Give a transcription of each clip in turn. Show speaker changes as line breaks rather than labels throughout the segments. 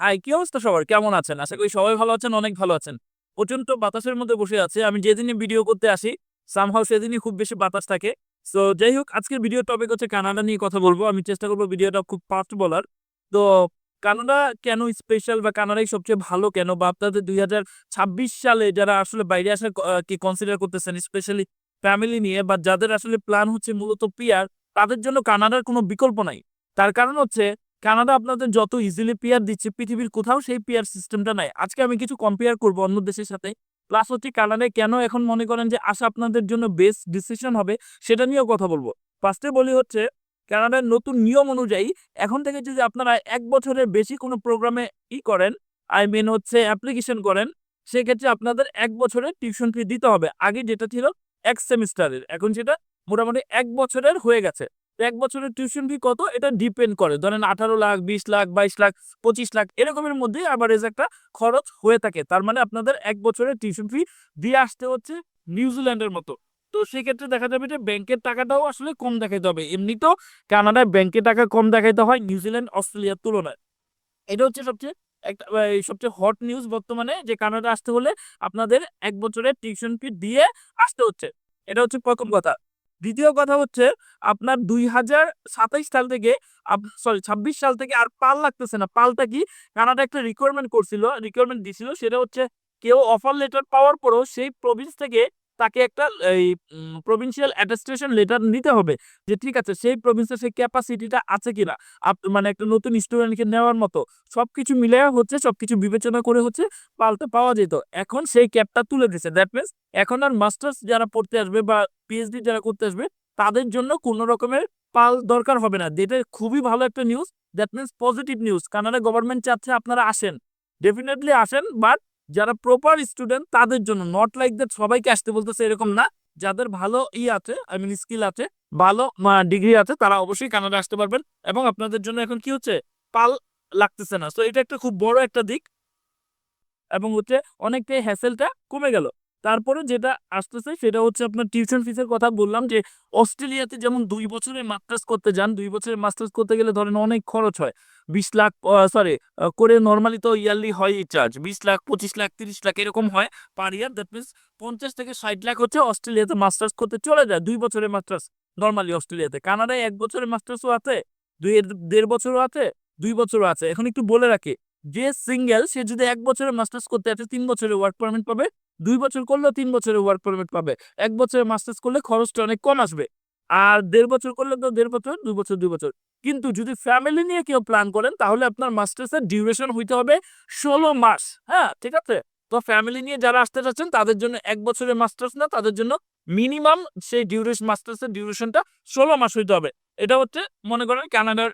High কি অবস্থা সবার? কেমন আছেন? আশা করি সবাই ভালো আছেন, অনেক ভালো আছেন। প্রচণ্ড বাতাসের মধ্যে বসে আছে। আমি যেদিনই ভিডিও করতে আসি সামহাও সেদিনই খুব বেশি বাতাস থাকে। তো যাই হোক, আজকের ভিডিও টপিক হচ্ছে কানাডা নিয়ে কথা বলব। আমি চেষ্টা করব ভিডিওটা খুব ফাস্ট বলার। তো, কানাডা কেন স্পেশাল বা কানাডাই সবচেয়ে ভালো কেন? বা আপনাদের দুই হাজার ছাব্বিশ সালে যারা আসলে বাইরে আসার কি কনসিডার করতেছেন স্পেশালি ফ্যামিলি নিয়ে বা যাদের আসলে প্ল্যান হচ্ছে মূলত পিয়ার তাদের জন্য কানাডার কোনো বিকল্প নাই। তার কারণ হচ্ছে কানাডা আপনাদের যত ইজিলি পিয়ার দিচ্ছে, পৃথিবীর কোথাও সেই পিয়ার সিস্টেমটা নাই। আজকে আমি কিছু কম্পেয়ার করব অন্য দেশের সাথে। প্লাস হচ্ছে কানাডায় কেন এখন মনে করেন যে আসা আপনাদের জন্য বেস্ট ডিসিশন হবে, সেটা নিয়েও কথা বলব। ফার্স্টে বলি হচ্ছে, কানাডার নতুন নিয়ম অনুযায়ী এখন থেকে যদি আপনারা এক বছরের বেশি কোনো প্রোগ্রামে ই করেন আই মিন হচ্ছে অ্যাপ্লিকেশন করেন, সেক্ষেত্রে আপনাদের এক বছরের টিউশন ফি দিতে হবে। আগে যেটা ছিল এক সেমিস্টারের এখন সেটা মোটামুটি এক বছরের হয়ে গেছে। এক বছরের টিউশন ফি কত? এটা ডিপেন্ড করে। ধরেন আঠারো লাখ, বিশ লাখ, বাইশ লাখ, পঁচিশ লাখ, এরকমের মধ্যে অ্যাভারেজ একটা খরচ হয়ে থাকে। তার মানে আপনাদের এক বছরের টিউশন ফি দিয়ে আসতে হচ্ছে নিউজিল্যান্ডের মতো। তো সেক্ষেত্রে দেখা যাবে যে ব্যাংকের টাকাটাও আসলে কম দেখাইতে হবে। এমনিতেও কানাডায় ব্যাংকের টাকা কম দেখাইতে হয় নিউজিল্যান্ড অস্ট্রেলিয়ার তুলনায়। এটা হচ্ছে সবচেয়ে একটা সবচেয়ে হট নিউজ বর্তমানে যে কানাডা আসতে হলে আপনাদের এক বছরের টিউশন ফি দিয়ে আসতে হচ্ছে। এটা হচ্ছে প্রথম কথা। দ্বিতীয় কথা হচ্ছে, আপনার দুই হাজার সাতাইশ সাল থেকে সরি ছাব্বিশ সাল থেকে আর পাল লাগতেছে না। পালটা কি? কানাডা একটা রিকোয়ারমেন্ট করছিল রিকোয়ারমেন্ট দিছিল, সেটা হচ্ছে কেউ অফার লেটার পাওয়ার পরও সেই প্রভিন্স থেকে তাকে একটা এই প্রভিন্সিয়াল অ্যাটেস্টেশন লেটার নিতে হবে যে ঠিক আছে, সেই প্রভিন্সের সেই ক্যাপাসিটিটা আছে কিনা। মানে একটা নতুন স্টুডেন্টকে নেওয়ার মতো। সবকিছু মিলে হচ্ছে সব কিছু বিবেচনা করে হচ্ছে পালটা পাওয়া যেত। এখন সেই ক্যাপটা তুলে দিছে। দ্যাট মিনস এখন আর মাস্টার্স যারা পড়তে আসবে বা পিএইচডি যারা করতে আসবে, তাদের জন্য কোনো রকমের পাল দরকার হবে না। যেটা খুবই ভালো একটা news that means positive news Canada government চাচ্ছে আপনারা আসেন। ডেফিনেটলি আসেন বাট যারা প্রপার স্টুডেন্ট তাদের জন্য। নট লাইক দ্যাট সবাইকে আসতে বলতেছে এরকম না। যাদের ভালো ই আছে আই মিন স্কিল আছে, ভালো ডিগ্রি আছে, তারা অবশ্যই কানাডা আসতে পারবেন। এবং আপনাদের জন্য এখন কি হচ্ছে? পাল লাগতেছে না। তো এটা একটা খুব বড় একটা দিক। এবং হচ্ছে অনেকটাই হ্যাসেলটা কমে গেল। তারপরে যেটা আসতেছে সেটা হচ্ছে আপনার টিউশন ফিসের কথা বললাম যে অস্ট্রেলিয়াতে যেমন দুই বছরের মাস্টার্স করতে যান, দুই বছরের মাস্টার্স করতে গেলে ধরেন অনেক খরচ হয়। বিশ লাখ সরি করে নর্মালি তো ইয়ারলি হয় চার্জ বিশ লাখ, পঁচিশ লাখ, তিরিশ লাখ এরকম হয় পার ইয়ার দ্যাট মিনস পঞ্চাশ থেকে ষাট লাখ হচ্ছে অস্ট্রেলিয়াতে মাস্টার্স করতে চলে যায়, দুই বছরের মাস্টার্স নর্মালি অস্ট্রেলিয়াতে। কানাডায় এক বছরের মাস্টার্সও আছে, দুই, দেড় বছরও আছে, দুই বছরও আছে। এখন একটু বলে রাখি, যে সিঙ্গেল সে যদি এক বছরের মাস্টার্স করতে আছে তিন বছরের ওয়ার্ক পারমিট পাবে দুই বছর করলেও তিন বছরে ওয়ার্ক পারমিট পাবে। এক বছরে মাস্টার্স করলে খরচটা অনেক কম আসবে। আর দেড় বছর করলে তো দেড় বছর, দুই বছর দুই বছর। কিন্তু যদি ফ্যামিলি নিয়ে কেউ প্ল্যান করেন, তাহলে আপনার মাস্টার্সের ডিউরেশন হইতে হবে ষোলো মাস। হ্যাঁ ঠিক আছে? তো ফ্যামিলি নিয়ে যারা আসতে চাচ্ছেন তাদের জন্য এক বছরের মাস্টার্স না, তাদের জন্য মিনিমাম সেই ডিউরেশন মাস্টার্সের ডিউরেশনটা ষোলো মাস হইতে হবে। এটা হচ্ছে, মনে করেন কানাডার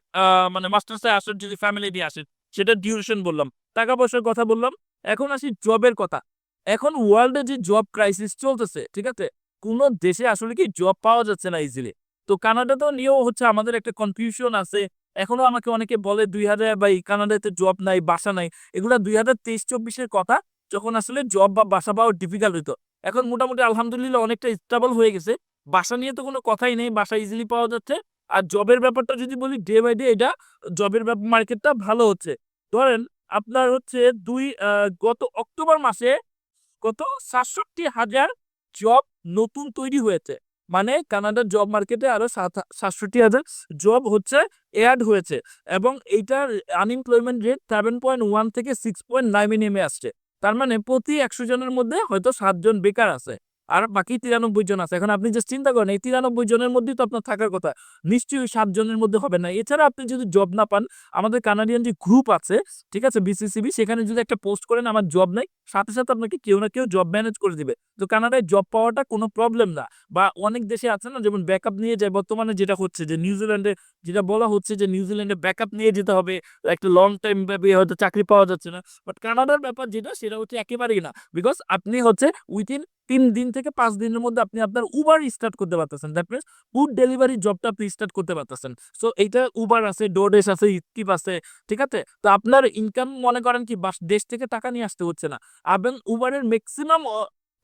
মানে মাস্টার্সে আসেন, যদি ফ্যামিলি নিয়ে আসেন, সেটা ডিউরেশন বললাম। টাকা পয়সার কথা বললাম। এখন আসি জবের কথা। এখন ওয়ার্ল্ডে যে জব ক্রাইসিস চলতেছে, ঠিক আছে? কোন দেশে আসলে কি জব পাওয়া যাচ্ছে না ইজিলি তো কানাডাতেও নিয়েও হচ্ছে আমাদের একটা কনফিউশন আছে। এখনও আমাকে অনেকে বলে দুই হাজার বা এই কানাডাতে জব নাই, বাসা নাই। এগুলা দুই হাজার তেইশ, চব্বিশের কথা, যখন আসলে জব বা বাসা পাওয়া ডিফিকাল্ট হইতো। এখন মোটামুটি আলহামদুলিল্লাহ অনেকটা স্টেবল হয়ে গেছে। বাসা নিয়ে তো কোনো কথাই নেই, বাসা ইজিলি পাওয়া যাচ্ছে। আর জবের ব্যাপারটা যদি বলি ডে বাই ডে এটা জবের মার্কেটটা ভালো হচ্ছে। ধরেন, আপনার হচ্ছে দুই গত অক্টোবর মাসে কত সাতষট্টি হাজার জব নতুন তৈরি হয়েছে। মানে কানাডার জব মার্কেটে আরও সাত- সাতষট্টি হাজার জব হচ্ছে অ্যাড হয়েছে এবং এইটার unemployment rate seven point one থেকে সিক্স পয়েন্ট নাইনে নেমে আসছে। তার মানে প্রতি একশো জনের মধ্যে হয়তো সাতজন বেকার আছে। আর বাকি তিরানব্বই জন আছে। এখন আপনি জাস্ট চিন্তা করেন, এই তিরানব্বই জনের মধ্যেই তো আপনার থাকার কথা। নিশ্চয়ই সাত জনের মধ্যে হবে না। এছাড়া আপনি যদি জব না পান, আমাদের কানাডিয়ান যে গ্রুপ আছে, ঠিক আছে বিসিসিবি সেখানে যদি একটা পোস্ট করেন, আমার জব নাই, সাথে সাথে আপনাকে কেউ না কেউ জব ম্যানেজ করে দিবে। তো কানাডায় জব পাওয়াটা কোনো প্রবলেম না। বা অনেক দেশে আছে না, যেমন ব্যাকআপ নিয়ে যায়, বর্তমানে যেটা হচ্ছে যে নিউজিল্যান্ডে যেটা বলা হচ্ছে যে নিউজিল্যান্ডে ব্যাকআপ নিয়ে যেতে হবে। একটা লং টাইম ব্যাপী হয়তো চাকরি পাওয়া যাচ্ছে না। বাট কানাডার ব্যাপার যেটা, সেটা হচ্ছে একেবারেই না। বিকজ আপনি হচ্ছে উইথিন তিন দিন থেকে পাঁচ দিনের মধ্যে আপনি আপনার উবার স্টার্ট করতে পারতেছেন। দ্যাট মিনস ফুড ডেলিভারি জবটা আপনি স্টার্ট করতে পারতেছেন। সো এইটা উবার আছে ডোডেস আছে স্কিপ আছে, ঠিক আছে? তো আপনার ইনকাম মনে করেন কি, বাস দেশ থেকে টাকা নিয়ে আসতে হচ্ছে না। এবং উবারের ম্যাক্সিমাম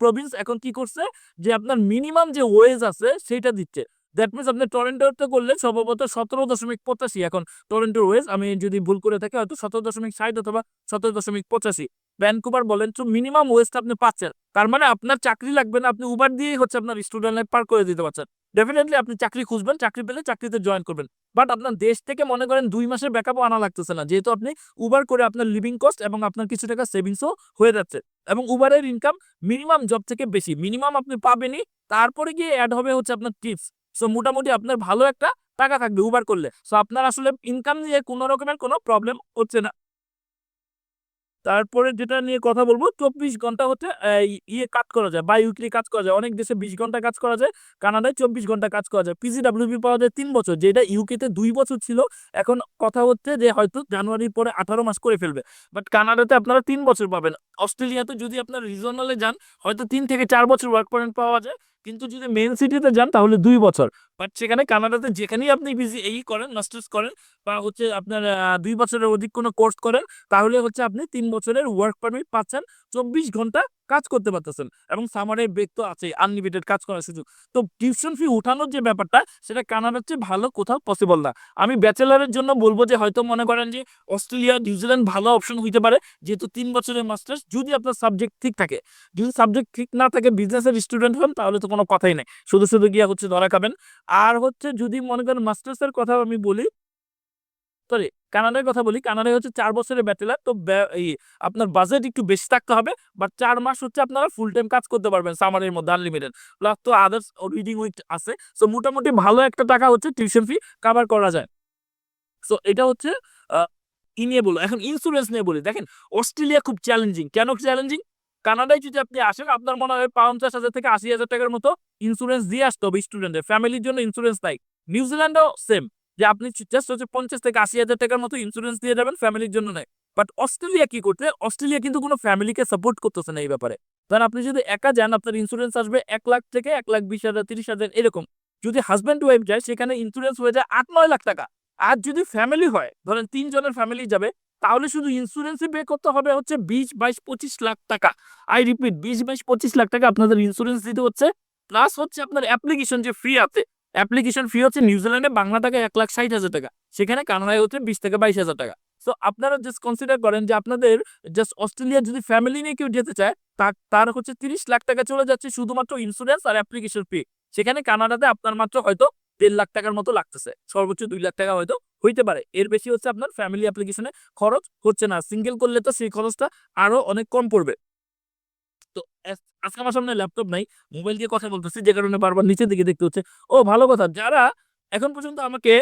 প্রভিন্স এখন কি করছে? যে আপনার মিনিমাম যে ওয়েজ আছে সেটা দিচ্ছে। দ্যাট মিনস আপনি টরেন্টোতে করলে সম্ভবত সতেরো দশমিক পঁচাশি এখন। টরেন্টোর ওয়েজ আমি যদি ভুল করে থাকি, হয়তো সতেরো দশমিক ষাট অথবা সতেরো দশমিক পঁচাশি। ভ্যানকুভার বলেন, তো মিনিমাম ওয়েস্ট আপনি পাচ্ছেন। তার মানে আপনার চাকরি লাগবে না, আপনি উবার দিয়েই হচ্ছে আপনার স্টুডেন্ট লাইফ পার করে দিতে পারছেন। ডেফিনেটলি আপনি চাকরি খুঁজবেন, চাকরি পেলে চাকরিতে জয়েন করবেন। বাট আপনার দেশ থেকে মনে করেন দুই মাসের ব্যাকআপও আনা লাগতেছে না, যেহেতু আপনি উবার করে আপনার লিভিং কস্ট এবং আপনার কিছু টাকা সেভিংসও হয়ে যাচ্ছে। এবং উবারের ইনকাম মিনিমাম জব থেকে বেশি মিনিমাম আপনি পাবেনই। তারপরে গিয়ে অ্যাড হবে হচ্ছে আপনার টিপস সো মোটামুটি আপনার ভালো একটা টাকা থাকবে উবার করলে। সো আপনার আসলে ইনকাম নিয়ে কোনো রকমের কোনো প্রবলেম হচ্ছে না। তারপরে যেটা নিয়ে কথা বলব, চব্বিশ ঘণ্টা হচ্ছে ইয়ে কাজ করা যায়, বাই উইকলি কাজ করা যায়। অনেক দেশে বিশ ঘণ্টা কাজ করা যায়, কানাডায় চব্বিশ ঘণ্টা কাজ করা যায়। পিজিডাব্লিউপি পাওয়া যায় তিন বছর, যেটা ইউকেতে দুই বছর ছিল। এখন কথা হচ্ছে যে হয়তো জানুয়ারির পরে আঠারো মাস করে ফেলবে। বাট কানাডাতে আপনারা তিন বছর পাবেন। অস্ট্রেলিয়াতে যদি আপনার রিজনালে যান, হয়তো তিন থেকে চার বছর ওয়ার্ক পয়েন্ট পাওয়া যায়। কিন্তু যদি মেন সিটিতে যান, তাহলে দুই বছর। বাট সেখানে কানাডাতে যেখানেই আপনি বিজি এই করেন মাস্টার্স করেন, বা হচ্ছে আপনার দুই বছরের অধিক কোনো কোর্স করেন, তাহলে হচ্ছে আপনি তিন বছরের ওয়ার্ক পারমিট পাচ্ছেন, চব্বিশ ঘণ্টা কাজ করতে পারতেছেন এবং সামারে ব্রেক তো আছে আনলিমিটেড কাজ করার সুযোগ। তো টিউশন ফি উঠানোর যে ব্যাপারটা, সেটা কানাডার চেয়ে ভালো কোথাও পসিবল না। আমি ব্যাচেলারের জন্য বলব যে, হয়তো মনে করেন যে, অস্ট্রেলিয়া নিউজিল্যান্ড ভালো অপশন হইতে পারে, যেহেতু তিন বছরের মাস্টার্স যদি আপনার সাবজেক্ট ঠিক থাকে। যদি সাবজেক্ট ঠিক না থাকে বিজনেসের স্টুডেন্ট হন, তাহলে তো কোনো কথাই নেই। শুধু শুধু গিয়া হচ্ছে ধরা খাবেন। আর হচ্ছে যদি মনে করেন মাস্টার্সের কথা আমি বলি সরি কানাডার কথা বলি। কানাডায় হচ্ছে চার বছরের ব্যাচেলার তো আপনার বাজেট একটু বেশি থাকতে হবে বাট চার মাস হচ্ছে আপনারা ফুল টাইম কাজ করতে পারবেন সামারের মধ্যে আনলিমিটেড প্লাস তো আদার্স রিডিং উইক আছে সো মোটামুটি ভালো একটা টাকা হচ্ছে টিউশন ফি কাভার করা যায়। সো এটা হচ্ছে ই নিয়ে বলো এখন ইন্স্যুরেন্স নিয়ে বলি। দেখেন অস্ট্রেলিয়া খুব চ্যালেঞ্জিং কেন চ্যালেঞ্জিং কানাডায় যদি আপনি আসেন, আপনার মনে হয় পঞ্চাশ হাজার থেকে আশি হাজার টাকার মতো ইন্স্যুরেন্স দিয়ে আসতে হবে স্টুডেন্টের ফ্যামিলির জন্য ইন্স্যুরেন্স নাই। নিউজিল্যান্ডও সেম যে আপনি জাস্ট হচ্ছে পঞ্চাশ থেকে আশি হাজার টাকার মতো ইন্স্যুরেন্স দিয়ে যাবেন ফ্যামিলির জন্য নাই বাট অস্ট্রেলিয়া কি করতে অস্ট্রেলিয়া কিন্তু কোনো ফ্যামিলিকে সাপোর্ট করতেছে না এই ব্যাপারে। কারণ আপনি যদি একা যান, আপনার ইন্স্যুরেন্স আসবে এক লাখ থেকে এক লাখ বিশ হাজার, তিরিশ হাজার, এরকম। যদি হাজব্যান্ড ওয়াইফ যায়, সেখানে ইন্স্যুরেন্স হয়ে যায় আট, নয় লাখ টাকা। আর যদি ফ্যামিলি হয়, ধরেন তিনজনের ফ্যামিলি যাবে, তাহলে শুধু ইন্স্যুরেন্সে পে করতে হবে হচ্ছে বিশ বাইশ পঁচিশ লাখ টাকা। আই রিপিট বিশ বাইশ পঁচিশ লাখ টাকা আপনাদের ইন্স্যুরেন্স দিতে হচ্ছে। প্লাস হচ্ছে আপনার অ্যাপ্লিকেশন যে ফি আছে অ্যাপ্লিকেশন ফি হচ্ছে নিউজিল্যান্ডে বাংলা টাকা এক লাখ ষাট হাজার টাকা, সেখানে কানাডায় হচ্ছে বিশ থেকে বাইশ হাজার টাকা। সো আপনারা জাস্ট কনসিডার করেন যে আপনাদের জাস্ট অস্ট্রেলিয়া যদি ফ্যামিলি নিয়ে কেউ যেতে চায় তার তার হচ্ছে তিরিশ লাখ টাকা চলে যাচ্ছে শুধুমাত্র ইন্স্যুরেন্স আর অ্যাপ্লিকেশন ফি সেখানে কানাডাতে আপনার মাত্র হয়তো দেড় লাখ টাকার মতো লাগতেছে, সর্বোচ্চ দুই লাখ টাকা হয়তো হইতে পারে। এর বেশি হচ্ছে আপনার ফ্যামিলি অ্যাপ্লিকেশনে খরচ হচ্ছে না। সিঙ্গেল করলে তো সেই খরচটা আরও অনেক কম পড়বে। তো আজকে আমার সামনে ল্যাপটপ নাই মোবাইল দিয়ে কথা বলতেছি, যে কারণে বারবার নিচের দিকে দেখতে হচ্ছে। ও, ভালো কথা, যারা এখন পর্যন্ত আমাকে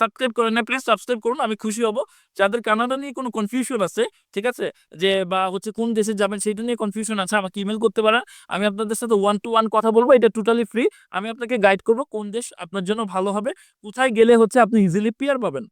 সাবস্ক্রাইব করেন না প্লিজ সাবস্ক্রাইব করুন, আমি খুশি হব। যাদের কানাডা নিয়ে কোনো কনফিউশন আছে, ঠিক আছে? যে, বা হচ্ছে কোন দেশে যাবেন সেটা নিয়ে কনফিউশন আছে, আমাকে ইমেল করতে পারেন। আমি আপনাদের সাথে ওয়ান টু ওয়ান কথা বলব, এটা টোটালি ফ্রি আমি আপনাকে গাইড করব কোন দেশ আপনার জন্য ভালো হবে, কোথায় গেলে হচ্ছে আপনি ইজিলি পিয়ার পাবেন।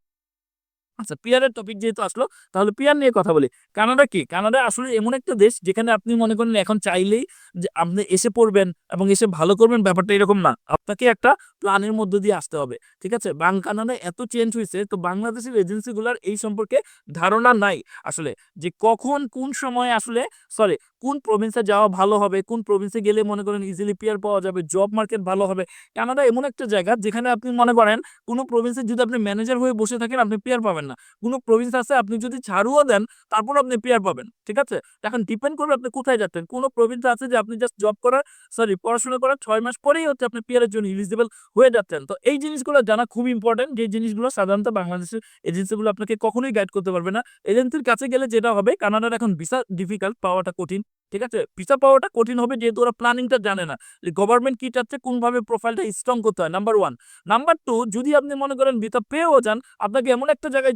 আচ্ছা পিয়ারের টপিক যেহেতু আসলো, তাহলে পিয়ার নিয়ে কথা বলি। কানাডা কি? কানাডা আসলে এমন একটা দেশ যেখানে আপনি মনে করেন এখন চাইলেই যে আপনি এসে পড়বেন এবং এসে ভালো করবেন, ব্যাপারটা এরকম না। আপনাকে একটা প্ল্যানের মধ্যে দিয়ে আসতে হবে, ঠিক আছে? বাং কানাডা এত চেঞ্জ হয়েছে, তো বাংলাদেশের এজেন্সিগুলোর এই সম্পর্কে ধারণা নাই আসলে, যে কখন কোন সময় আসলে সরি কোন প্রভিন্সে যাওয়া ভালো হবে, কোন প্রভিন্সে গেলে মনে করেন ইজিলি পিয়ার পাওয়া যাবে জব মার্কেট ভালো হবে। কানাডা এমন একটা জায়গা যেখানে আপনি মনে করেন কোনো প্রভিন্সে যদি আপনি ম্যানেজার হয়ে বসে থাকেন, আপনি পিয়ার পাবেন না। কোনো প্রভিন্স আছে, আপনি যদি ছাড়ুও দেন তারপর আপনি পিয়ার পাবেন, ঠিক আছে? এখন ডিপেন্ড করবে আপনি কোথায় যাচ্ছেন। কোনো প্রভিন্স আছে যে আপনি জাস্ট জব করার সরি পড়াশোনা করার ছয় মাস পরেই হচ্ছে আপনি পিয়ারের জন্য ইলিজিবল হয়ে যাচ্ছেন। তো এই জিনিসগুলো জানা খুব ইম্পর্টেন্ট যে জিনিসগুলো সাধারণত বাংলাদেশের এজেন্সিগুলো আপনাকে কখনোই গাইড করতে পারবে না। এজেন্সির কাছে গেলে যেটা হবে, কানাডার এখন ভিসা ডিফিকাল্ট পাওয়াটা কঠিন। ঠিক আছে? ভিসা পাওয়াটা কঠিন হবে যেহেতু ওরা প্ল্যানিংটা জানে না যে গভর্নমেন্ট কি চাচ্ছে, কোনভাবে প্রোফাইলটা স্ট্রং করতে হয় নাম্বার ওয়ান নাম্বার টু যদি আপনি মনে করেন ভিসা পেয়েও যান, আপনাকে এমন একটা জায়গায়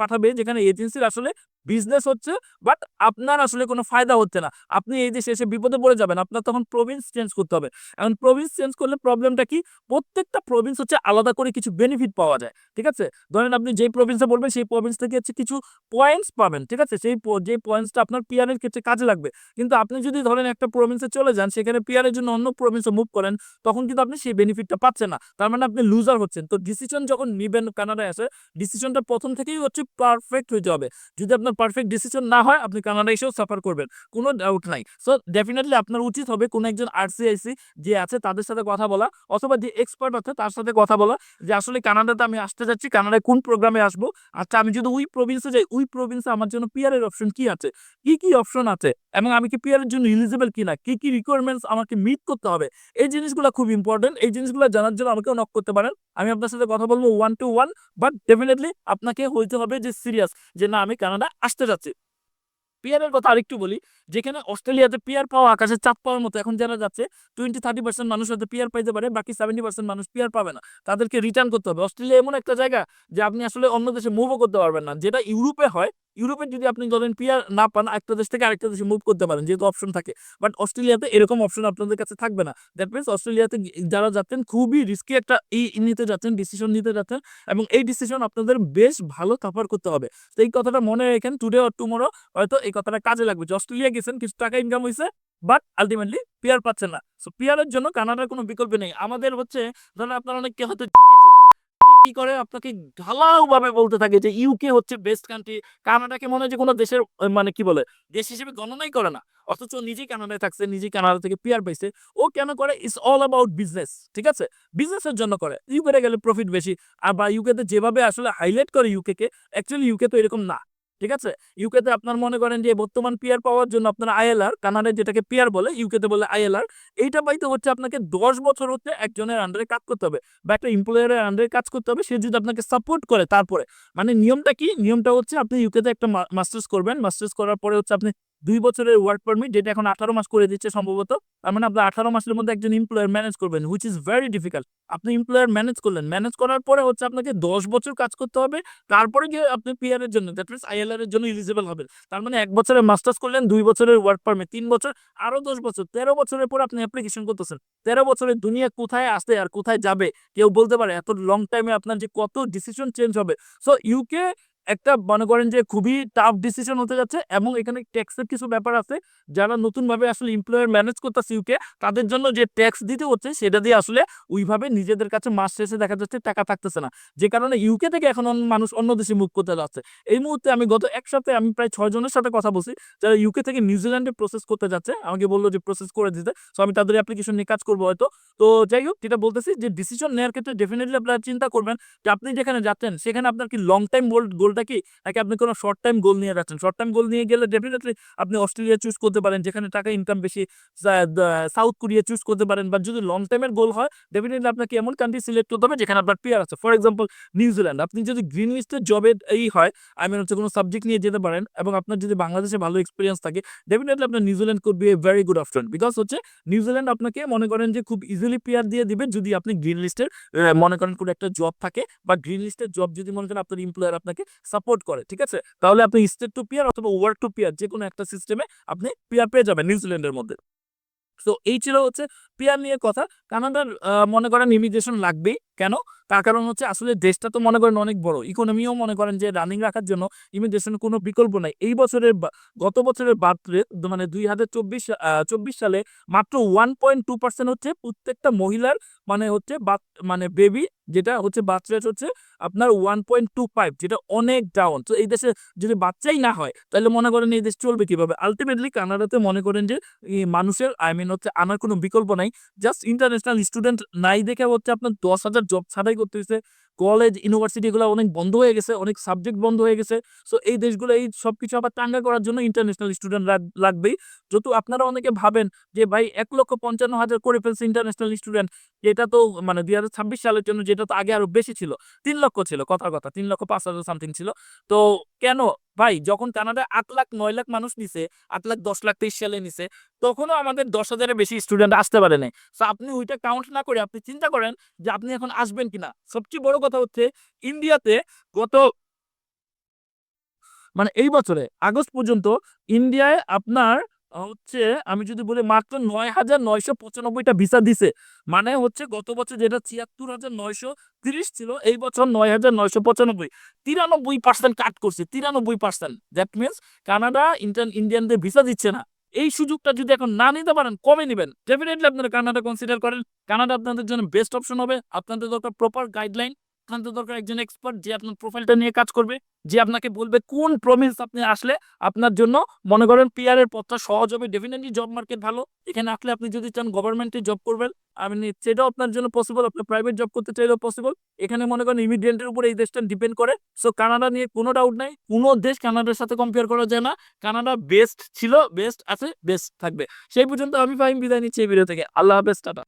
পাঠাবে যেখানে এজেন্সির আসলে বিজনেস হচ্ছে বাট আপনার আসলে কোনো ফায়দা হচ্ছে না। আপনি এই দেশে এসে বিপদে পড়ে যাবেন, আপনার তখন প্রভিন্স চেঞ্জ করতে হবে। এখন প্রভিন্স চেঞ্জ করলে প্রবলেমটা কি? প্রত্যেকটা প্রভিন্স হচ্ছে আলাদা করে কিছু বেনিফিট পাওয়া যায়, ঠিক আছে? ধরেন আপনি যেই প্রভিন্সে বলবেন সেই প্রভিন্স থেকে হচ্ছে কিছু পয়েন্টস পাবেন, ঠিক আছে? সেই যে পয়েন্টসটা আপনার পিয়ারের ক্ষেত্রে কাজে লাগবে। কিন্তু আপনি যদি ধরেন একটা প্রভিন্সে চলে যান, সেখানে পিয়ারের জন্য অন্য প্রভিন্সে মুভ করেন, তখন কিন্তু আপনি সেই বেনিফিটটা পাচ্ছেন না। তার মানে আপনি লুজার হচ্ছেন। তো ডিসিশন যখন নিবেন কানাডায় আসে ডিসিশনটা প্রথম থেকেই হচ্ছে পারফেক্ট হইতে হবে। যদি আপনার পারফেক্ট ডিসিশন না হয়, আপনি কানাডা এসেও সাফার করবেন। কোনো ডাউট নাই। সো ডেফিনেটলি আপনার উচিত হবে কোনো একজন আরসিআইসি যে আছে তাদের সাথে কথা বলা, অথবা যে এক্সপার্ট আছে তার সাথে কথা বলা, যে আসলে কানাডাতে আমি আসতে যাচ্ছি কানাডায় কোন প্রোগ্রামে আসব? আচ্ছা আমি যদি ওই প্রভিন্সে যাই, ওই প্রভিন্সে আমার জন্য পিয়ারের অপশন কি আছে? কি কি অপশন আছে? এবং আমি কি পিয়ারের জন্য এলিজিবল কিনা? কি কি রিকোয়ারমেন্টস আমাকে মিট করতে হবে? এই জিনিসগুলো খুব ইম্পর্টেন্ট এই জিনিসগুলো জানার জন্য আমাকেও নক করতে পারেন। আমি আপনার সাথে কথা বলব one to one but definitely আপনাকে হইতে হবে যে সিরিয়াস যে না, আমি কানাডা আসতে যাচ্ছে। পিয়ারের কথা আরেকটু বলি, যেখানে অস্ট্রেলিয়াতে পিয়ার পাওয়া, আকাশে চাপ পাওয়ার মতো এখন যারা যাচ্ছে টোয়েন্টি থার্টি পার্সেন্ট মানুষ হয়তো পিয়ার পাইতে পারে, বাকি সেভেন্টি পার্সেন্ট মানুষ পিয়ার পাবে না। তাদেরকে রিটার্ন করতে হবে। অস্ট্রেলিয়া এমন একটা জায়গা যে আপনি আসলে অন্য দেশে মুভও করতে পারবেন না। যেটা ইউরোপে হয় ইউরোপে যদি আপনি ধরেন পিয়ার না পান একটা দেশ থেকে আরেকটা দেশে মুভ করতে পারেন, যেহেতু অপশন থাকে। বাট অস্ট্রেলিয়াতে এরকম অপশন আপনাদের কাছে থাকবে না। দ্যাট মিনস অস্ট্রেলিয়াতে যারা যাচ্ছেন, খুবই রিস্কি একটা এই নিতে যাচ্ছেন ডিসিশন নিতে যাচ্ছেন, এবং এই ডিসিশন আপনাদের বেশ ভালো কাভার করতে হবে। তো এই কথাটা মনে রেখেন টুডে অর টুমোরো হয়তো এই কথাটা কাজে লাগবে যে অস্ট্রেলিয়া গেছেন, কিছু টাকা ইনকাম হয়েছে বাট আলটিমেটলি পিয়ার পাচ্ছেন না। সো পিয়ারের জন্য কানাডার কোনো বিকল্প নেই। আমাদের হচ্ছে, ধরেন আপনারা অনেকে হয়তো জি কি করে? আপনাকে ঢালাও ভাবে বলতে থাকে যে, ইউকে হচ্ছে বেস্ট কান্ট্রি। কানাডাকে মনে হয় যে কোনো দেশের মানে কি বলে, দেশ হিসেবে গণনাই করে না। অথচ নিজেই কানাডায় থাকছে, নিজেই কানাডা থেকে পিয়ার পাইছে। ও কেন করে? ইটস অল অ্যাবাউট বিজনেস ঠিক আছে? বিজনেসের জন্য করে। ইউকে গেলে প্রফিট বেশি। আর বা ইউকেতে যেভাবে আসলে হাইলাইট করে ইউকে কে অ্যাকচুয়ালি ইউকে তো এরকম না। ঠিক আছে? ইউকেতে আপনার মনে করেন যে বর্তমান পিয়ার পাওয়ার জন্য আপনার আইএলআর কানাডায় যেটাকে পিয়ার বলে ইউকেতে বলে আইএলআর এইটা পাইতে হচ্ছে আপনাকে দশ বছর হচ্ছে একজনের আন্ডারে কাজ করতে হবে বা একটা এমপ্লয়ারের আন্ডারে কাজ করতে হবে, সে যদি আপনাকে সাপোর্ট করে তারপরে। মানে নিয়মটা কি? নিয়মটা হচ্ছে আপনি ইউকেতে একটা মাস্টার্স করবেন মাস্টার্স করার পরে হচ্ছে আপনি দুই বছরের ওয়ার্ক পারমিট যেটা এখন আঠারো মাস করে দিচ্ছে সম্ভবত। তার মানে আপনি আঠারো মাসের মধ্যে একজন এমপ্লয়ার ম্যানেজ করবেন হুইচ ইজ ভেরি ডিফিকাল্ট আপনি এমপ্লয়ার ম্যানেজ করলেন ম্যানেজ করার পরে হচ্ছে আপনাকে দশ বছর কাজ করতে হবে, তারপরে গিয়ে আপনি পিআর এর জন্য দ্যাট মিনস আইএলআর এর জন্য ইলিজিবল হবেন। তার মানে এক বছরের মাস্টার্স করলেন, দুই বছরের ওয়ার্ক পারমিট তিন বছর, আরও দশ বছর, তেরো বছরের পর আপনি অ্যাপ্লিকেশন করতেছেন। তেরো বছরের দুনিয়া কোথায় আসে আর কোথায় যাবে, কেউ বলতে পারে, এত লং টাইমে আপনার যে কত ডিসিশন চেঞ্জ হবে। সো ইউকে একটা মনে করেন যে খুবই টাফ ডিসিশন হতে যাচ্ছে এবং এখানে ট্যাক্সের কিছু ব্যাপার আছে। যারা নতুনভাবে আসলে এমপ্লয়ার ম্যানেজ করতেছে ইউকে তাদের জন্য যে ট্যাক্স দিতে হচ্ছে, সেটা দিয়ে আসলে ওইভাবে নিজেদের কাছে মাস শেষে দেখা যাচ্ছে টাকা থাকতেছে না। যে কারণে ইউকে থেকে এখন মানুষ অন্য দেশে মুভ করতে যাচ্ছে। এই মুহূর্তে আমি গত এক সপ্তাহে আমি প্রায় ছয় জনের সাথে কথা বলছি, যারা ইউকে থেকে নিউজিল্যান্ডে প্রসেস করতে যাচ্ছে, আমাকে বলল যে প্রসেস করে দিতে। সো আমি তাদের অ্যাপ্লিকেশন নিয়ে কাজ করব হয়তো। তো যাই হোক, যেটা বলতেছি যে ডিসিশন নেওয়ার ক্ষেত্রে ডেফিনেটলি আপনারা চিন্তা করবেন যে আপনি যেখানে যাচ্ছেন, সেখানে আপনার কি লং টাইম গোল গোলটা কি, নাকি আপনি কোনো শর্ট টাইম গোল নিয়ে যাচ্ছেন? শর্ট টাইম গোল নিয়ে গেলে ডেফিনেটলি আপনি অস্ট্রেলিয়া চুজ করতে পারেন, যেখানে টাকা ইনকাম বেশি সাউথ কোরিয়া চুজ করতে পারেন, বা যদি লং টাইমের গোল হয় ডেফিনেটলি আপনাকে এমন কান্ট্রি সিলেক্ট করতে হবে, যেখানে আপনার পিয়ার আছে। ফর এক্সাম্পল নিউজিল্যান্ড আপনি যদি গ্রিন লিস্টের জবের এই হয় আই মিন হচ্ছে কোনো সাবজেক্ট নিয়ে যেতে পারেন, এবং আপনার যদি বাংলাদেশে ভালো এক্সপিরিয়েন্স থাকে ডেফিনেটলি আপনার New Zealand could be a very good option because হচ্ছে নিউজিল্যান্ড আপনাকে মনে করেন যে খুব ইজিলি পিয়ার দিয়ে দিবে, যদি আপনি গ্রিন লিস্টের মনে করেন কোনো একটা জব থাকে, বা গ্রিন লিস্টের জব যদি মনে করেন আপনার এমপ্লয়ার আপনাকে সাপোর্ট করে, ঠিক আছে? তাহলে আপনি স্টেট টু পিয়ার অথবা ওয়ার্ক টু পিয়ার যে কোনো একটা সিস্টেমে আপনি পিয়ার পেয়ে যাবেন নিউজিল্যান্ডের মধ্যে। তো এই ছিল হচ্ছে পিয়ার নিয়ে কথা। কানাডার মনে করেন ইমিগ্রেশন লাগবেই। কেন? তার কারণ হচ্ছে আসলে দেশটা তো মনে করেন অনেক বড়। ইকোনমিও মনে করেন যে রানিং রাখার জন্য ইমিগ্রেশনের কোনো বিকল্প নাই। এই বছরের গত বছরের বার্থ রেট মানে দুই হাজার চব্বিশ চব্বিশ সালে মাত্র ওয়ান পয়েন্ট টু পার্সেন্ট হচ্ছে প্রত্যেকটা মহিলার মানে হচ্ছে বাত মানে বেবি যেটা হচ্ছে বার্থ রেট হচ্ছে আপনার ওয়ান পয়েন্ট টু ফাইভ যেটা অনেক ডাউন তো এই দেশে যদি বাচ্চাই না হয়, তাহলে মনে করেন এই দেশ চলবে কীভাবে? আলটিমেটলি কানাডাতে মনে করেন যে মানুষের আই মিন হচ্ছে আনার কোনো বিকল্প নাই। জাস্ট ইন্টারন্যাশনাল স্টুডেন্ট নাই দেখে হচ্ছে আপনার দশ হাজার জব ছাড়াই করতে হয়েছে কলেজ ইউনিভার্সিটি গুলো অনেক বন্ধ হয়ে গেছে, অনেক সাবজেক্ট বন্ধ হয়ে গেছে। সো এই দেশগুলো, এই সবকিছু আবার টাঙ্গা করার জন্য ইন্টারন্যাশনাল স্টুডেন্ট লাগবেই। যেহেতু আপনারা অনেকে ভাবেন যে, ভাই, এক লক্ষ পঞ্চান্ন হাজার করে ফেলছে ইন্টারন্যাশনাল স্টুডেন্ট যেটা তো মানে দুই হাজার ছাব্বিশ সালের জন্য যেটা তো আগে আরও বেশি ছিল। তিন লক্ষ ছিল, কথার কথা, তিন লক্ষ পাঁচ হাজার সামথিং ছিল। তো কেন? ভাই, যখন কানাডায় আট লাখ, নয় লাখ মানুষ নিছে, আট লাখ, দশ লাখ, তেইশ সালে নিছে, তখনও আমাদের দশ হাজারের বেশি স্টুডেন্ট আসতে পারে নাই। তো আপনি ওইটা কাউন্ট না করে আপনি চিন্তা করেন যে, আপনি এখন আসবেন কিনা। সবচেয়ে বড় কথা হচ্ছে ইন্ডিয়াতে গত মানে এই বছরে, আগস্ট পর্যন্ত ইন্ডিয়ায় আপনার হচ্ছে আমি যদি বলি মাত্র নয় হাজার নয়শো পঁচানব্বইটা ভিসা দিছে। মানে হচ্ছে গত বছর যেটা ছিয়াত্তর হাজার নয়শো তিরিশ ছিল, এই বছর নয় হাজার নয়শো পঁচানব্বই। তিরানব্বই পার্সেন্ট কাট করছে, তিরানব্বই percent that means Canada, inter, ইন্ডিয়ানদের visa দিচ্ছে না। এই সুযোগটা যদি এখন না নিতে পারেন, কমে নেবেন। ডেফিনেটলি আপনারা কানাডা কনসিডার করেন। কানাডা আপনাদের জন্য বেস্ট অপশন হবে। আপনাদের দরকার প্রপার গাইডলাইন একান্ত দরকার একজন এক্সপার্ট যে আপনার প্রোফাইলটা নিয়ে কাজ করবে, যে আপনাকে বলবে কোন প্রমিস আপনি আসলে আপনার জন্য মনে করেন পিআর এর পথটা সহজ হবে। ডেফিনেটলি জব মার্কেট ভালো। এখানে আসলে আপনি যদি চান গভর্নমেন্টে জব করবেন, আমি সেটাও আপনার জন্য পসিবল আপনি প্রাইভেট জব করতে চাইলেও পসিবল এখানে মনে করেন ইমিগ্রেন্টের উপর এই দেশটা ডিপেন্ড করে। সো কানাডা নিয়ে কোনো ডাউট নাই। কোনো দেশ কানাডার সাথে কম্পেয়ার করা যায় না। কানাডা বেস্ট ছিল বেস্ট আছে বেস্ট থাকবে। সেই পর্যন্ত আমি ফাইম বিদায় নিচ্ছি এই ভিডিও থেকে। আল্লাহ হাফেজ, টাটা।